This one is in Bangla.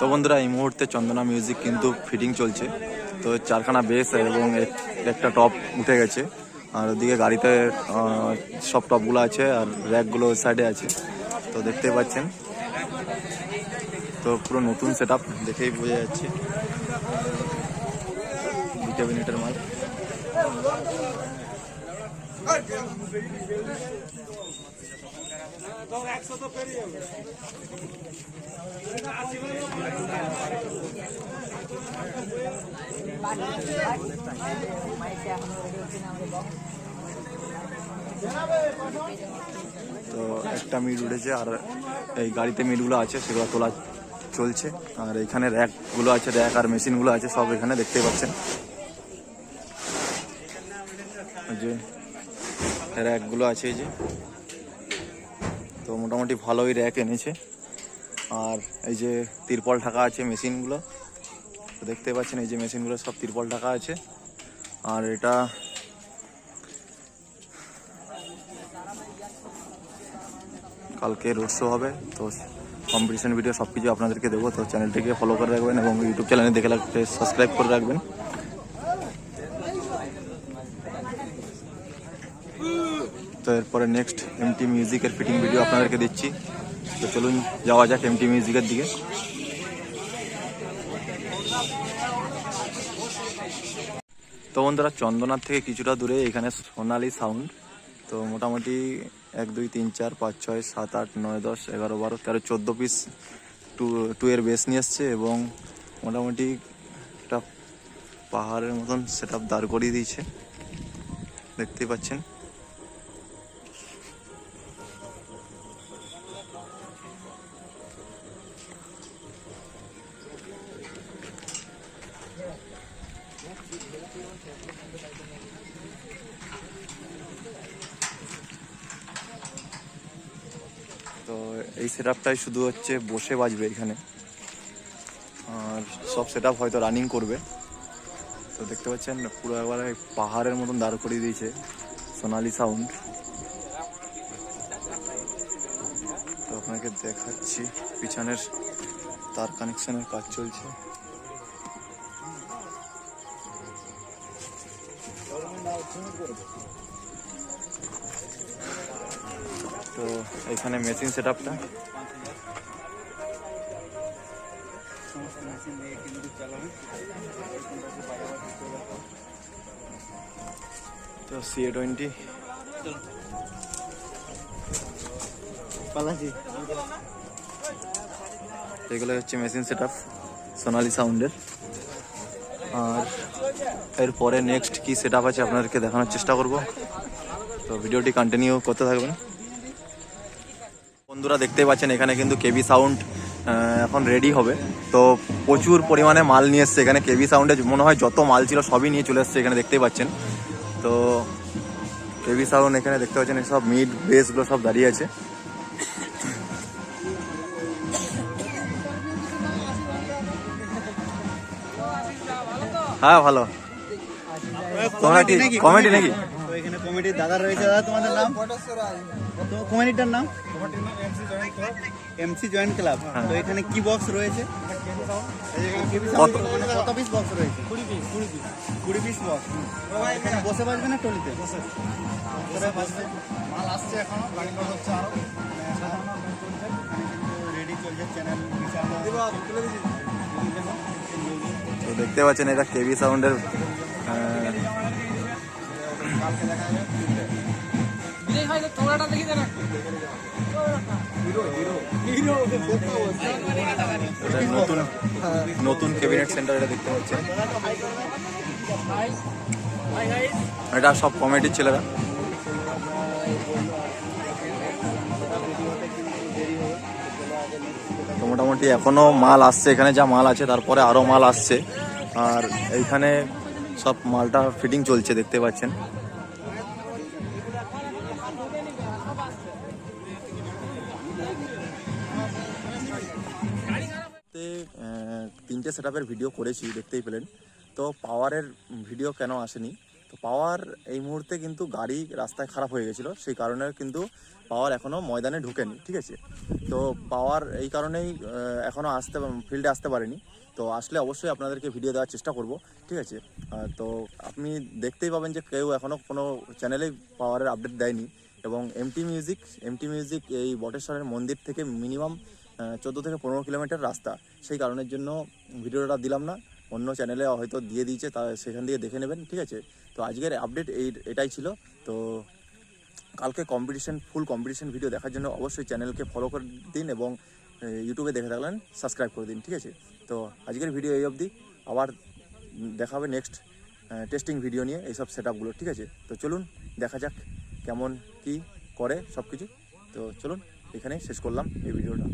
তো বন্ধুরা, এই মুহূর্তে চন্দনা মিউজিক কিন্তু ফিটিং চলছে। তো চারখানা বেস এবং এক- একটা টপ উঠে গেছে। আর ওদিকে গাড়িতে সব টপগুলো আছে আর র্যাকগুলো ওই সাইডে আছে। তো দেখতেই পাচ্ছেন। তো পুরো নতুন সেট আপ দেখেই বোঝা যাচ্ছে। দু ক্যাবিনেটের মাল। তো একটা মিড উঠেছে আর এই গাড়িতে মিডগুলো আছে, সেগুলো তোলা চলছে। আর এখানে র্যাকগুলো আছে, র্যাক আর মেশিনগুলো আছে, সব এখানে দেখতে পাচ্ছেন। যে র্যাকগুলো আছে এই যে। তো মোটামুটি ভালোই র্যাক এনেছে। আর এই যে তিরপল ঢাকা আছে মেশিনগুলো। তো দেখতে পাচ্ছেন এই যে মেশিনগুলো সব তিরপল ঢাকা আছে। আর এটা কালকে রোড শো হবে। তো কম্পিটিশন ভিডিও সব কিছু আপনাদেরকে দেবো। তো চ্যানেলটিকে ফলো করে রাখবেন এবং ইউটিউব চ্যানেলে দেখে সাবস্ক্রাইব করে রাখবেন। তো এরপরে নেক্সট এমটি মিউজিকের ফিটিং ভিডিও আপনাদেরকে দিচ্ছি। তো চলুন যাওয়া যাক এমটি মিউজিকের দিকে। তো বন্ধুরা, চন্দনার থেকে কিছুটা দূরে এখানে সোনালি সাউন্ড তো মোটামুটি এক, দুই, তিন, চার, পাঁচ, ছয়, সাত, আট, নয়, দশ, এগারো, বারো, তেরো, চোদ্দ পিস টু টু এর বেস নিয়ে এসছে এবং মোটামুটি একটা পাহাড়ের মতন সেট দাঁড় করিয়ে দিয়েছে। দেখতেই পাচ্ছেন। তো এই সেট শুধু হচ্ছে বসে বাজবে এখানে। আর সব সেট হয়তো রানিং করবে। তো দেখতে পাচ্ছেন, পুরো একবারে পাহাড়ের মতন দাঁড় করিয়ে দিয়েছে সোনালি সাউন্ড তো আপনাকে দেখাচ্ছি, পিছনের তার কানেকশনের কাজ চলছে। তো এখানে মেশিন সেট আপটা তো সি এ টোয়েন্টি এগুলো হচ্ছে মেশিন সেট আপ সোনালি সাউন্ডের আর এরপরে নেক্সট কি সেট আপ আছে আপনাদেরকে দেখানোর চেষ্টা করব। তো ভিডিওটি কন্টিনিউ করতে থাকবেন। বন্ধুরা দেখতেই পাচ্ছেন এখানে কিন্তু কেবি সাউন্ড এখন রেডি হবে। তো প্রচুর পরিমাণে মাল নিয়ে এসছে এখানে কেবি সাউন্ডে মনে হয় যত মাল ছিল সবই নিয়ে চলে এসছে এখানে দেখতেই পাচ্ছেন। তো কেবি সাউন্ড এখানে দেখতে পাচ্ছেন সব মিড বেসগুলো সব দাঁড়িয়ে আছে। হ্যাঁ ভালো। তোমরা কি কমেডি নাকি? এখানে কমিটির দাদা রয়েছে। দাদা তোমাদের নাম? তো কমিটিটার নাম? MC joint club. তো এখানে কি বক্স রয়েছে? কত? কত পিস বক্স রয়েছে? কুড়ি পিস কুড়ি বক্স এখানে বসে বাজবে না টলিতে? বসে। বাজবে মাল আসছে এখনও গাড়ি হচ্ছে আরও। রেডি চলছে চ্যানেল দেখতে পাচ্ছেন এটা কেবি সাউন্ডের নতুন নতুন ক্যাবিনেট সেন্টার এটা দেখতে পাচ্ছেন এটা সব কমেডির ছেলেরা। তো মোটামুটি এখনও মাল আসছে এখানে যা মাল আছে তারপরে আরও মাল আসছে। আর এইখানে সব মালটা ফিটিং চলছে দেখতে পাচ্ছেন। তিনটে সেট ভিডিও করেছি, দেখতেই পেলেন। তো পাওয়ারের ভিডিও কেন আসেনি? তো পাওয়ার এই মুহূর্তে কিন্তু গাড়ি রাস্তায় খারাপ হয়ে গেছিল, সেই কারণে কিন্তু পাওয়ার এখনও ময়দানে ঢুকেনি, ঠিক আছে? তো পাওয়ার এই কারণেই এখনও আসতে ফিল্ডে আসতে পারেনি। তো আসলে অবশ্যই আপনাদেরকে ভিডিও দেওয়ার চেষ্টা করব, ঠিক আছে? তো আপনি দেখতেই পাবেন যে কেউ এখনও কোনো চ্যানেলেই পাওয়ারের আপডেট দেয়নি এবং এমটি মিউজিক এমটি মিউজিক এই বটেশ্বরের মন্দির থেকে মিনিমাম চোদ্দ থেকে পনেরো কিলোমিটার রাস্তা। সেই কারণের জন্য ভিডিওটা দিলাম না। অন্য চ্যানেলে হয়তো দিয়ে দিয়েছে, তা সেখান থেকে দেখে নেবেন, ঠিক আছে? তো আজকের আপডেট এই, এটাই ছিল। তো কালকে কম্পিটিশন ফুল কম্পিটিশন ভিডিও দেখার জন্য অবশ্যই চ্যানেলকে ফলো করে দিন এবং ইউটিউবে দেখে থাকলেন সাবস্ক্রাইব করে দিন, ঠিক আছে? তো আজকের ভিডিও এই অবধি। আবার দেখা হবে নেক্সট টেস্টিং ভিডিও নিয়ে এইসব সেট আপগুলো ঠিক আছে? তো চলুন, দেখা যাক কেমন, কি করে সব কিছু তো চলুন, এখানেই শেষ করলাম এই ভিডিওটা